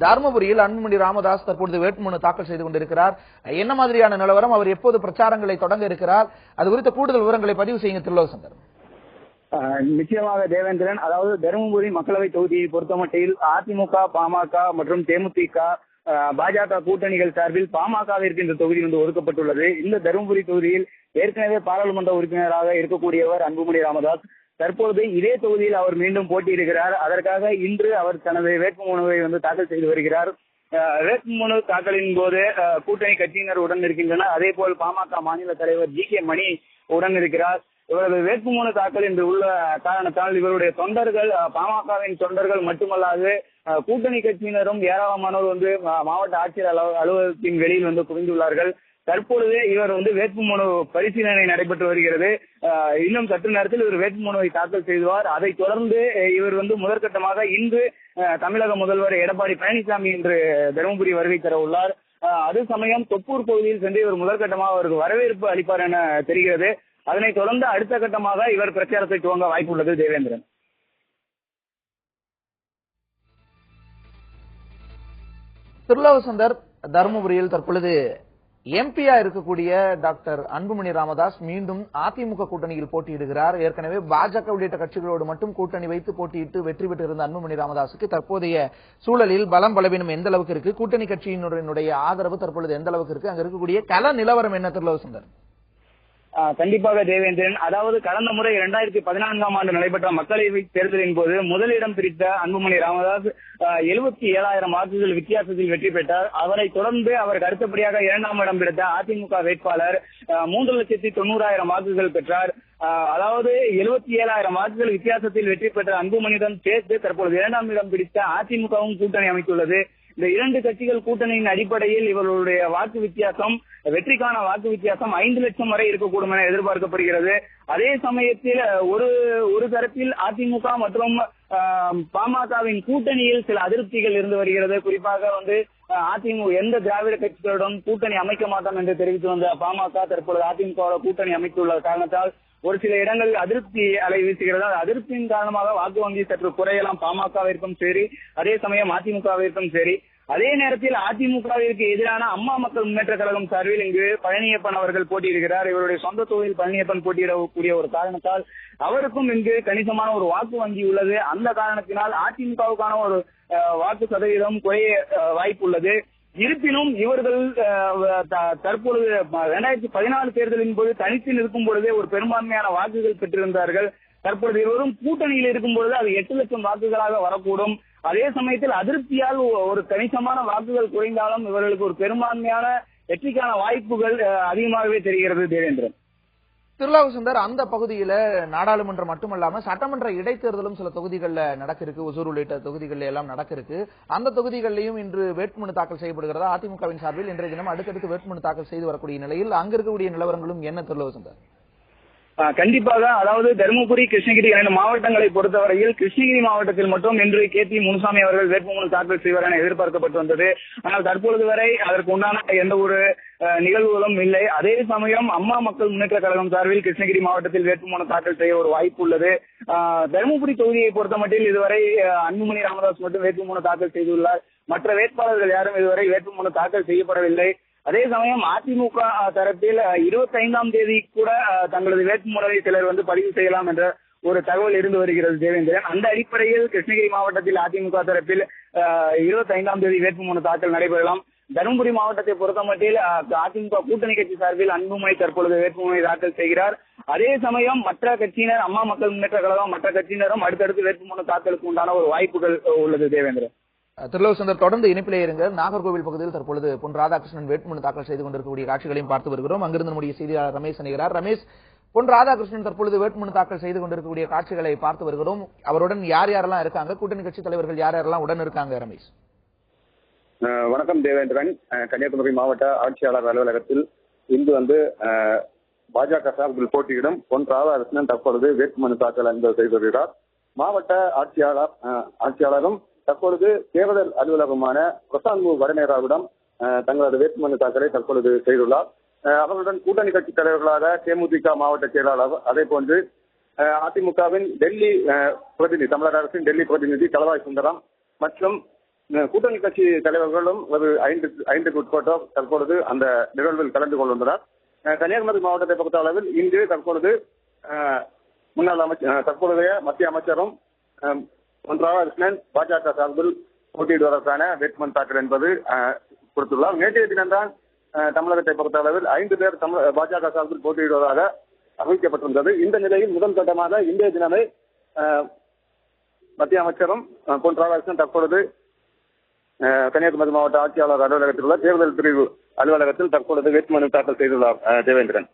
தருமபுரியில் அன்புமணி ராமதாஸ் தற்பொழுது வேட்புமனு தாக்கல் செய்து கொண்டிருக்கிறார். என்ன மாதிரியான நிலவரம்? அவர் எப்போது பிரச்சாரங்களை தொடங்க இருக்கிறார்? அது குறித்த கூடுதல் விவரங்களை பதிவு செய்யுங்க திருலோசங்கர் நிச்சயமாக தேவேந்திரன் அதாவது தருமபுரி மக்களவை தொகுதியை பொறுத்தமட்டில் அதிமுக பாமக மற்றும் தேமுதிக ஆஹ் பாஜக கூட்டணிகள் சார்பில் பாமகவிற்கு இந்த தொகுதி வந்து ஒதுக்கப்பட்டுள்ளது. இந்த தருமபுரி தொகுதியில் ஏற்கனவே பாராளுமன்ற உறுப்பினராக இருக்கக்கூடியவர் அன்புமணி ராமதாஸ். தற்போது இதே தொகுதியில் அவர் மீண்டும் போட்டியிடுகிறார். அதற்காக இன்று அவர் தனது வேட்புமனுவை வந்து தாக்கல் செய்து வருகிறார். வேட்புமனு தாக்கலின் போது கூட்டணி கட்சியினர் உடன் இருக்கின்றனர். அதே போல் பாமக மாநில தலைவர் ஜி கே மணி உடன் இருக்கிறார். இவரது வேட்புமனு தாக்கல் என்று உள்ள காரணத்தால் இவருடைய தொண்டர்கள் பாமகவின் தொண்டர்கள் மட்டுமல்லாது கூட்டணி கட்சியினரும் ஏராளமானோர் வந்து மா- மாவட்ட ஆட்சியர் அலுவ- அலுவலகத்தின் வெளியில் வந்து குவிந்துள்ளார்கள். தற்பொழுது இவர் வந்து வேட்புமனு பரிசீலனை நடைபெற்று வருகிறது. இன்னும் சற்று நேரத்தில் இவர் வேட்புமனுவை தாக்கல் செய்துவார். அதைத் தொடர்ந்து இவர் வந்து முதற்கட்டமாக இன்று தமிழக முதல்வர் எடப்பாடி பழனிசாமி இன்று தருமபுரி வருகை தர உள்ளார். அது சமயம் தொப்பூர் பகுதியில் சென்று இவர் முதற்கட்டமாக அவருக்கு வரவேற்பு அளிப்பார் என தெரிகிறது. அதனைத் தொடர்ந்து அடுத்த கட்டமாக இவர் பிரச்சாரத்தை துவங்க வாய்ப்புள்ளது தேவேந்திரன். திருலாவசந்தர் தருமபுரியில் தற்பொழுது எம்பியா இருக்கக்கூடிய டாக்டர் அன்புமணி ராமதாஸ் மீண்டும் அதிமுக கூட்டணியில் போட்டியிடுகிறார். ஏற்கனவே பாஜக உள்ளிட்ட கட்சிகளோடு மட்டும் கூட்டணி வைத்து போட்டியிட்டு வெற்றி பெற்றிருந்த அன்புமணி ராமதாஸுக்கு தற்போதைய சூழலில் பலம் பலவீனம் எந்த அளவுக்கு இருக்கு? கூட்டணி கட்சியினுடைய ஆதரவு தற்பொழுது எந்த அளவுக்கு இருக்கு? அங்க இருக்கக்கூடிய கல நிலவரம் என்ன? திருலோசந்தர் கண்டிப்பாக தேவேந்திரன். அதாவது கடந்த முறை இரண்டாயிரத்தி பதினான்காம் ஆண்டு நடைபெற்ற மக்களவை தேர்தலின் போது முதலிடம் பிடித்த அன்புமணி ராமதாஸ் எழுபத்தி ஏழாயிரம் வாக்குகள் வித்தியாசத்தில் வெற்றி பெற்றார். அவரை தொடர்ந்து அவருக்கு அடுத்தபடியாக இரண்டாம் இடம் பிடித்த அதிமுக வேட்பாளர் ஆஹ் மூன்று லட்சத்தி தொண்ணூறாயிரம் வாக்குகள் பெற்றார். ஆஹ் அதாவது எழுபத்தி ஏழாயிரம் வாக்குகள் வித்தியாசத்தில் வெற்றி பெற்ற அன்புமணியுடன் சேர்த்து தற்போது இரண்டாம் இடம் பிடித்த அதிமுகவும் கூட்டணி அமைத்துள்ளது. இந்த இரண்டு கட்சிகள் கூட்டணியின் அடிப்படையில் இவர்களுடைய வாக்கு வித்தியாசம் வெற்றிக்கான வாக்கு வித்தியாசம் ஐந்து லட்சம் வரை இருக்கக்கூடும் என எதிர்பார்க்கப்படுகிறது. அதே சமயத்தில் ஒரு ஒரு தரப்பில் அதிமுக மற்றும் ஆஹ், பாமகவின் கூட்டணியில் சில அதிருப்திகள் இருந்து வருகிறது. குறிப்பாக வந்து அதிமுக எந்த திராவிட கட்சிகளுடன் கூட்டணி அமைக்க மாட்டோம் என்று தெரிவித்து வந்த பாமக தற்பொழுது அதிமுக கூட்டணி அமைத்துள்ள காரணத்தால் ஒரு சில இடங்களில் அதிருப்தி அலை வீசுகிறது. அதிருப்தியின் காரணமாக வாக்கு வங்கி சற்று குறையலாம். பாமகவிற்கும் சரி. அதே சமயம் அதிமுகவிற்கும் சரி. அதே நேரத்தில் அதிமுகவிற்கு எதிரான அம்மா மக்கள் முன்னேற்ற கழகம் சார்பில் இங்கு பழனியப்பன் அவர்கள் போட்டியிடுகிறார். இவருடைய சொந்த தொகுதியில் பழனியப்பன் போட்டியிடக்கூடிய ஒரு காரணத்தால் அவருக்கும் இங்கு கணிசமான ஒரு வாக்கு வங்கி உள்ளது. அந்த காரணத்தினால் அதிமுகவுக்கான ஒரு வாக்கு சதவீதம் குறைய வாய்ப்பு உள்ளது. இருப்பினும் இவர்கள் தற்பொழுது இரண்டாயிரத்தி பதினாலு தேர்தலின் போது தனித்து நிற்கும் பொழுதே ஒரு பெரும்பான்மையான வாக்குகள் பெற்றிருந்தார்கள். தற்பொழுது இருவரும் கூட்டணியில் இருக்கும் பொழுது அது எட்டு லட்சம் வாக்குகளாக வரக்கூடும். அதே சமயத்தில் அதிருப்தியால் ஒரு கணிசமான வாக்குகள் குறைந்தாலும் இவர்களுக்கு ஒரு பெரும்பான்மையான வெற்றிக்கான வாய்ப்புகள் அதிகமாகவே தெரிகிறது தேவேந்திரன். திருலாவுசுந்தர் அந்த பகுதியில நாடாளுமன்றம் மட்டுமல்லாம சட்டமன்ற இடைத்தேர்தலும் சில தொகுதிகளில் நடக்க இருக்கு ஒசூர் உள்ளிட்ட தொகுதிகளில் எல்லாம் நடக்க இருக்கு அந்த தொகுதிகளிலையும் இன்று வேட்புமனு தாக்கல் செய்யப்படுகிறதா? அதிமுகவின் சார்பில் இன்றைய தினம் அடுத்தடுத்து வேட்புமனு தாக்கல் செய்து வரக்கூடிய நிலையில் அங்க இருக்கக்கூடிய நிலவரங்களும் என்ன திருலாவுசுந்தர் கண்டிப்பாக அதாவது தருமபுரி கிருஷ்ணகிரி இரண்டு மாவட்டங்களை பொறுத்தவரையில் கிருஷ்ணகிரி மாவட்டத்தில் மட்டும் இன்று கே பி முனுசாமி அவர்கள் வேட்புமனு தாக்கல் செய்வார் என எதிர்பார்க்கப்பட்டு வந்தது. ஆனால் தற்பொழுது வரை அதற்கு உண்டான எந்த ஒரு நிகழ்வுகளும் இல்லை. அதே சமயம் அம்மா மக்கள் முன்னேற்ற கழகம் சார்பில் கிருஷ்ணகிரி மாவட்டத்தில் வேட்புமனு தாக்கல் செய்ய ஒரு வாய்ப்பு உள்ளது. ஆஹ், தருமபுரி தொகுதியை பொறுத்தமட்டில் இதுவரை அன்புமணி ராமதாஸ் மட்டும் வேட்புமனு தாக்கல் செய்துள்ளார். மற்ற வேட்பாளர்கள் யாரும் இதுவரை வேட்புமனு தாக்கல் செய்யப்படவில்லை. அதே சமயம் அதிமுக தரப்பில் இருபத்தைந்தாம் தேதி கூட தங்களது வேட்புமனுவை சிலர் வந்து பதிவு செய்யலாம் என்ற ஒரு தகவல் இருந்து வருகிறது தேவேந்திரன். அந்த அடிப்படையில் கிருஷ்ணகிரி மாவட்டத்தில் அதிமுக தரப்பில் இருபத்தி ஐந்தாம் தேதி வேட்புமனு தாக்கல் நடைபெறலாம். தருமபுரி மாவட்டத்தை பொறுத்தமட்டில் அதிமுக கூட்டணி கட்சி சார்பில் அன்புமணி தற்பொழுது வேட்புமனுவை தாக்கல் செய்கிறார். அதே சமயம் மற்ற கட்சியினர் அம்மா மக்கள் முன்னேற்ற கழகம் மற்ற கட்சியினரும் அடுத்தடுத்து வேட்புமனு தாக்கலுக்கு உண்டான ஒரு வாய்ப்புகள் உள்ளது தேவேந்திரன். திருலோசந்தர் தொடர்ந்து இணைப்பிலே இருங்க. நாகர்கோவில் பகுதியில் தற்பொழுது பொன் ராதாகிருஷ்ணன் வேட்புமனு தாக்கல் செய்து கொண்டிருக்கக்கூடிய காட்சிகளையும் பார்த்து வருகிறோம். அங்கிருந்து நம்முடைய செய்தியாளர் ரமேஷ் அணிகிறார் ரமேஷ் பொன் ராதாகிருஷ்ணன் தற்பொழுது வேட்புமனு தாக்கல் செய்து கொண்டிருக்கக்கூடிய காட்சிகளை பார்த்து வருகிறோம். அவருடன் யார் யாரெல்லாம் இருக்காங்க? கூட்டணி கட்சி தலைவர்கள் யார் யாரெல்லாம் உடன் இருக்காங்க ரமேஷ்? வணக்கம் தேவேந்திரன். கன்னியாகுமரி மாவட்ட ஆட்சியாளர் அலுவலகத்தில் இன்று வந்து பாஜக சார்பில் போட்டியிடும் பொன் ராதாகிருஷ்ணன் தற்பொழுது வேட்புமனு தாக்கல் என்பது செய்து வருகிறார் மாவட்ட ஆட்சியாளர் ஆட்சியாளரும் தற்பொழுது தேர்தல் அலுவலகமான பிரசாந்த் வடநேராவிடம் தங்களது வேட்புமனு தாக்கலை தற்பொழுது செய்துள்ளார். அவர்களுடன் கூட்டணி கட்சி தலைவர்களாக தேமுதிக மாவட்ட செயலாளர் அதே போன்று அஹ், அதிமுகவின் டெல்லி பிரதிநிதி தமிழக அரசின் டெல்லி பிரதிநிதி தலவாய் சுந்தரம் மற்றும் அஹ், கூட்டணி கட்சி தலைவர்களும் ஒரு ஐந்து ஐந்துக்கு உட்பட்டோர் தற்பொழுது அந்த நிகழ்வில் கலந்து கொண்டுள்ளனர். கன்னியாகுமரி மாவட்டத்தை பொறுத்த அளவில் இன்று தற்பொழுது முன்னாள் அமைச்சர் தற்பொழுதைய மத்திய அமைச்சரும் ஒன்றாக கிருஷ்ணன் பாஜக சார்பில் போட்டியிடுவதற்கான வேட்புமனு தாக்கல் என்பது கொடுத்துள்ளார் நேற்றைய தினம்தான் தமிழகத்தை பொறுத்த அளவில் ஐந்து பேர் தமிழ் பாஜக சார்பில் போட்டியிடுவதாக அறிவிக்கப்பட்டிருந்தது. இந்த நிலையில் முதல் கட்டமாக இன்றைய தினமே மத்திய அமைச்சரும் பொன் ராதாகிருஷ்ணன் தற்பொழுது கன்னியாகுமரி மாவட்ட ஆட்சியாளர் அலுவலகத்தில் உள்ள தேர்தல் பிரிவு அலுவலகத்தில் தற்பொழுது வேட்புமனு தாக்கல் செய்துள்ளார் தேவேந்திரன்.